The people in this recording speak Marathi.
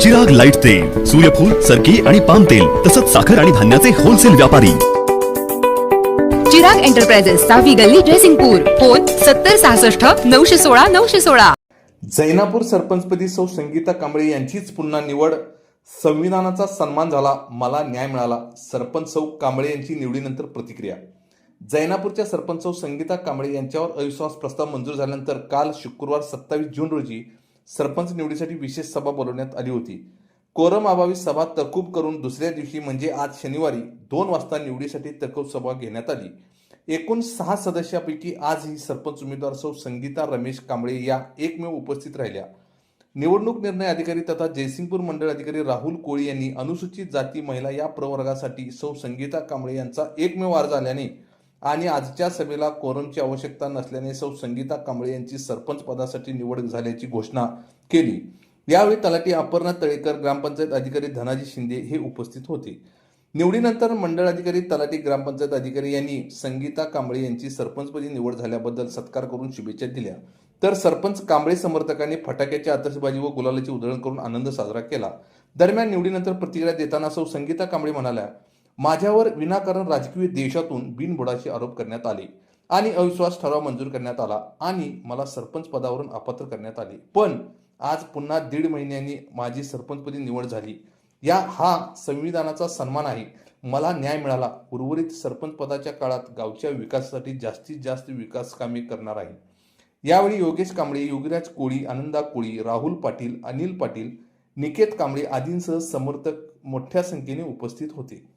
चिराग लाइट तेल सूर्यफूल सरकी आणि पाम तेल तसंच साखर आणि धान्याचे होलसेल व्यापारी. चिराग एंटरप्राइजेस सहावी गल्ली जयसिंगपूर. फोन सत्तर सहासष्ट नऊशे सोळा नऊशे सोळा. जैनापूर सरपंचपदी सौ संगीता कांबळे यांचीच पुन्हा निवड. संविधानाचा सन्मान झाला मला न्याय मिळाला सरपंच सौ कांबळे यांची निवडीनंतर प्रतिक्रिया. जैनापूरच्या सरपंच सौ संगीता कांबळे यांच्यावर अविश्वास प्रस्ताव मंजूर झाल्यानंतर काल शुक्रवार सत्तावीस जून रोजी सरपंच निवडीसाठी विशेष सभा बोलवण्यात आली होती. कोरम अभावी सभा तकूब करून दुसऱ्या दिवशी म्हणजे आज शनिवारी दोन वाजता निवडीसाठी तहकूब सभा घेण्यात आली. एकूण सहा सदस्यापैकी आज ही सरपंच उमेदवार सौ संगीता रमेश कांबळे या एकमेव उपस्थित राहिल्या. निवडणूक निर्णय अधिकारी तथा जयसिंगपूर मंडळ अधिकारी राहुल कोळी यांनी अनुसूचित जाती महिला या प्रवर्गासाठी सौ संगीता कांबळे यांचा एकमेव अर्ज आल्याने आणि आजच्या सभेला कोरमची आवश्यकता नसल्याने सौ संगीता कांबळे यांची सरपंच पदासाठी निवड झाल्याची घोषणा केली. यावेळी तलाठी अपर्णा तळेकर ग्रामपंचायत अधिकारी धनाजी शिंदे हे उपस्थित होते. निवडीनंतर मंडळ अधिकारी तलाठी ग्रामपंचायत अधिकारी यांनी संगीता कांबळे यांची सरपंचपदी निवड झाल्याबद्दल सत्कार करून शुभेच्छा दिल्या. तर सरपंच कांबळे समर्थकांनी फटाक्याची आतषबाजी व गुलालाची उधळण करून आनंद साजरा केला. दरम्यान निवडीनंतर प्रतिक्रिया देताना सौ संगीता कांबळे म्हणाल्या माझ्यावर विनाकारण राजकीय देशातून बिनबुडाचे आरोप करण्यात आले आणि अविश्वास ठराव मंजूर करण्यात आला आणि मला सरपंच पदावरून अपात्र करण्यात आले. पण आज पुन्हा दीड महिन्यांनी माझी सरपंचपदी निवड झाली. या हा संविधानाचा सन्मान आहे. मला न्याय मिळाला. उर्वरित सरपंच पदाच्या काळात गावच्या विकासासाठी जास्तीत जास्त विकास कामे करणार आहे. यावेळी योगेश कांबळे योगीराज कोळी आनंदा कोळी राहुल पाटील अनिल पाटील निकेत कांबळे आदींसह समर्थक मोठ्या संख्येने उपस्थित होते.